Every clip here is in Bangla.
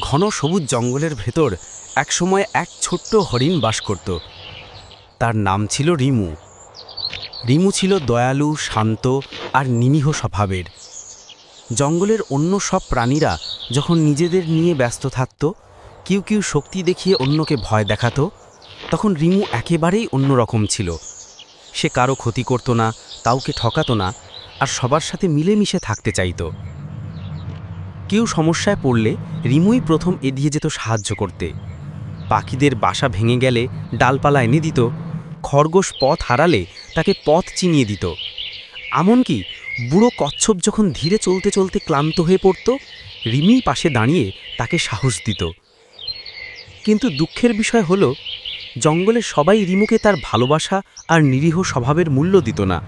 ঘন সবুজ জঙ্গলের ভেতর একসময় এক ছোট্ট হরিণ বাস করত। তার নাম ছিল রিমু। রিমু ছিল দয়ালু, শান্ত আর নিরীহ স্বভাবের। জঙ্গলের অন্য সব প্রাণীরা যখন নিজেদের নিয়ে ব্যস্ত থাকত, কেউ কেউ শক্তি দেখিয়ে অন্যকে ভয় দেখাতো, তখন রিমু একেবারেই অন্যরকম ছিল। সে কারও ক্ষতি করত না, কাউকে ঠকাতো না, আর সবার সাথে মিলেমিশে থাকতে চাইতো। কেউ সমস্যায় পড়লে রিমুই প্রথম এগিয়ে যেত সাহায্য করতে। পাখিদের বাসা ভেঙে গেলে ডালপালা এনে দিত, খরগোশ পথ হারালে তাকে পথ চিনিয়ে দিত। এমনকি বুড়ো কচ্ছপ যখন ধীরে চলতে চলতে ক্লান্ত হয়ে পড়ত, রিমিই পাশে দাঁড়িয়ে তাকে সাহস দিত। কিন্তু দুঃখের বিষয় হলো, জঙ্গলে সবাই রিমুকে তার ভালোবাসা আর নিরীহ স্বভাবের মূল্য দিত না,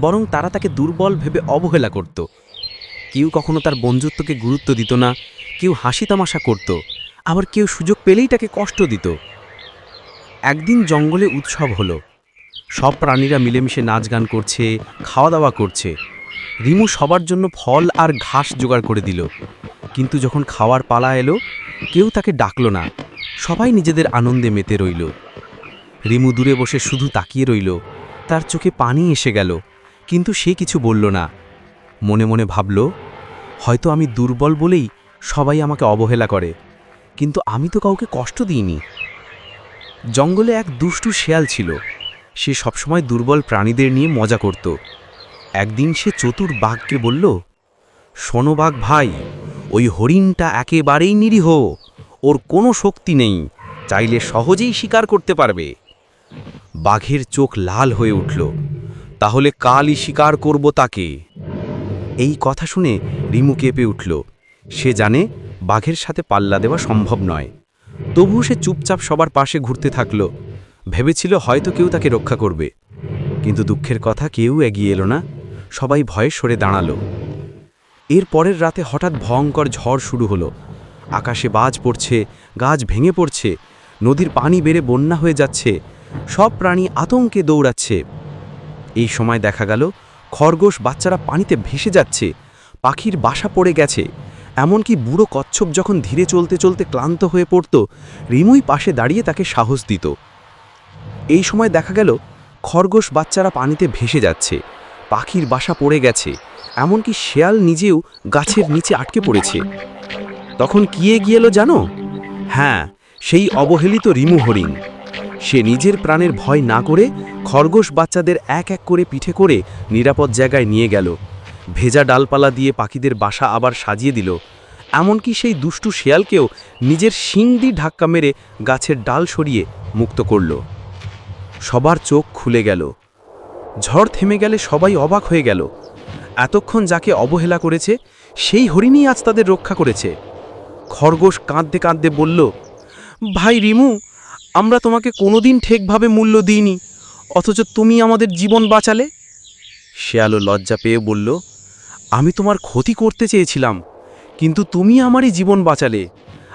বরং তারা তাকে দুর্বল ভেবে অবহেলা করত। কেউ কখনো তার বন্ধুত্বকে গুরুত্ব দিত না, কেউ হাসি তামাশা করত, আবার কেউ সুযোগ পেলেই তাকে কষ্ট দিত। একদিন জঙ্গলে উৎসব হলো। সব প্রাণীরা মিলেমিশে নাচ গান করছে খাওয়া দাওয়া করছে। রিমু সবার জন্য ফল আর ঘাস জোগাড় করে দিল। কিন্তু যখন খাওয়ার পালা এলো, কেউ তাকে ডাকলো না। সবাই নিজেদের আনন্দে মেতে রইল। রিমু দূরে বসে শুধু তাকিয়ে রইল। তার চোখে পানি এসে গেল, কিন্তু সে কিছু বলল না। মনে মনে ভাবল হয়তো আমি দুর্বল বলেই সবাই আমাকে অবহেলা করে, কিন্তু আমি তো কাউকে কষ্ট দিইনি। জঙ্গলে এক দুষ্টু শেয়াল ছিল, সে সবসময় দুর্বল প্রাণীদের নিয়ে মজা করত। একদিন সে চতুর বাঘকে বলল, শোনো বাঘ ভাই, ওই হরিণটা একেবারেই নিরীহ, ওর কোনো শক্তি নেই, চাইলে সহজেই শিকার করতে পারবে। বাঘের চোখ লাল হয়ে উঠল, তাহলে কালই শিকার করব তাকে। এই কথা শুনে রিমু কেঁপে উঠল। সে জানে বাঘের সাথে পাল্লা দেওয়া সম্ভব নয়। তবুও সে চুপচাপ সবার পাশে ঘুরতে থাকল। ভেবেছিল হয়তো কেউ তাকে রক্ষা করবে। কিন্তু দুঃখের কথা কেউ এগিয়ে এলো না। সবাই ভয়ে সরে দাঁড়াল। এর পরের রাতে হঠাৎ ভয়ঙ্কর ঝড় শুরু হলো। আকাশে বাজ পড়ছে, গাছ ভেঙে পড়ছে, নদীর পানি বেড়ে বন্যা হয়ে যাচ্ছে, সব প্রাণী আতঙ্কে দৌড়াচ্ছে। এই সময় দেখা গেল খরগোশ বাচ্চারা পানিতে ভেসে যাচ্ছে। পাখির বাসা পড়ে গেছে। এমনকি বুড়ো কচ্ছপ যখন ধীরে চলতে চলতে ক্লান্ত হয়ে পড়ত, রিমুই পাশে দাঁড়িয়ে তাকে সাহস দিত। এই সময় দেখা গেল, খরগোশ বাচ্চারা পানিতে ভেসে যাচ্ছে। পাখির বাসা পড়ে গেছে। এমনকি শেয়াল নিজেও গাছের নিচে আটকে পড়েছে। তখন কি এগিয়ে এলো জানো? হ্যাঁ সেই অবহেলিত রিমু হরিণ। সে নিজের প্রাণের ভয় না করে খরগোশ বাচ্চাদের এক এক করে পিঠে করে নিরাপদ জায়গায় নিয়ে গেল। ভেজা ডালপালা দিয়ে পাখিদের বাসা আবার সাজিয়ে দিল। এমনকি সেই দুষ্টু শেয়ালকেও নিজের শিং দিয়ে ধাক্কা মেরে গাছের ডাল সরিয়ে মুক্ত করল। সবার চোখ খুলে গেল। ঝড় থেমে গেলে সবাই অবাক হয়ে গেল। এতক্ষণ যাকে অবহেলা করেছে, সেই হরিণই আজ তাদের রক্ষা করেছে। খরগোশ কাঁদতে কাঁদতে বলল, ভাই রিমু আমরা তোমাকে কোনোদিন ঠিকভাবে মূল্য দিইনি, অথচ তুমি আমাদের জীবন বাঁচালে? শেয়ালো লজ্জা পেয়ে বলল, আমি তোমার ক্ষতি করতে চেয়েছিলাম, কিন্তু তুমি আমারই জীবন বাঁচালে।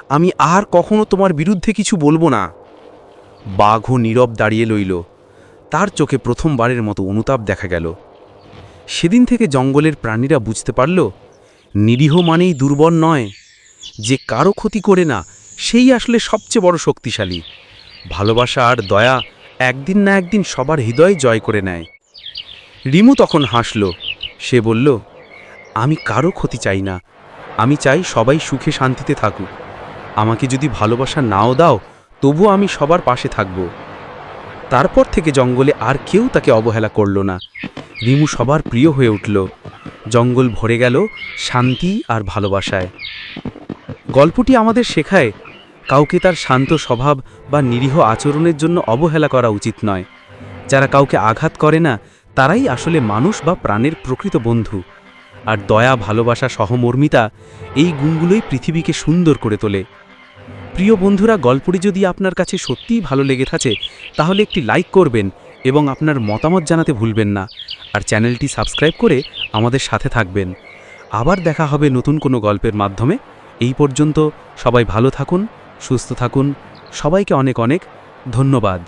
আমি আর কখনো তোমার বিরুদ্ধে কিছু বলব না। বাঘও নীরব দাঁড়িয়ে লইল। তার চোখে প্রথমবারের মতো অনুতাপ দেখা গেল। সেদিন থেকে জঙ্গলের প্রাণীরা বুঝতে পারল, নিরীহ মানেই দুর্বল নয়। যে কারও ক্ষতি করে না, সেই আসলে সবচেয়ে বড় শক্তিশালী। ভালোবাসা আর দয়া একদিন না একদিন সবার হৃদয় জয় করে নেয়। রিমু তখন হাসল। সে বলল, আমি কারও ক্ষতি চাই না। আমি চাই সবাই সুখে শান্তিতে থাকুক। আমাকে যদি ভালোবাসা নাও দাও তবুও আমি সবার পাশে থাকব। তারপর থেকে জঙ্গলে আর কেউ তাকে অবহেলা করল না। রিমু সবার প্রিয় হয়ে উঠল। জঙ্গল ভরে গেল শান্তি আর ভালোবাসায়। গল্পটি আমাদের শেখায় কাউকে তার শান্ত স্বভাব বা নিরীহ আচরণের জন্য অবহেলা করা উচিত নয়। যারা কাউকে আঘাত করে না, তারাই আসলে মানুষ বা প্রাণের প্রকৃত বন্ধু। আর দয়া, ভালোবাসা, সহমর্মিতা, এই গুণগুলোই পৃথিবীকে সুন্দর করে তোলে। প্রিয় বন্ধুরা, গল্পটি যদি আপনার কাছে সত্যিই ভালো লেগে থাকে, তাহলে একটি লাইক করবেন এবং আপনার মতামত জানাতে ভুলবেন না। আর চ্যানেলটি সাবস্ক্রাইব করে আমাদের সাথে থাকবেন। আবার দেখা হবে নতুন কোনো গল্পের মাধ্যমে। এই পর্যন্ত সবাই ভালো থাকুন। সুস্থ থাকুন। সবাইকে অনেক অনেক ধন্যবাদ।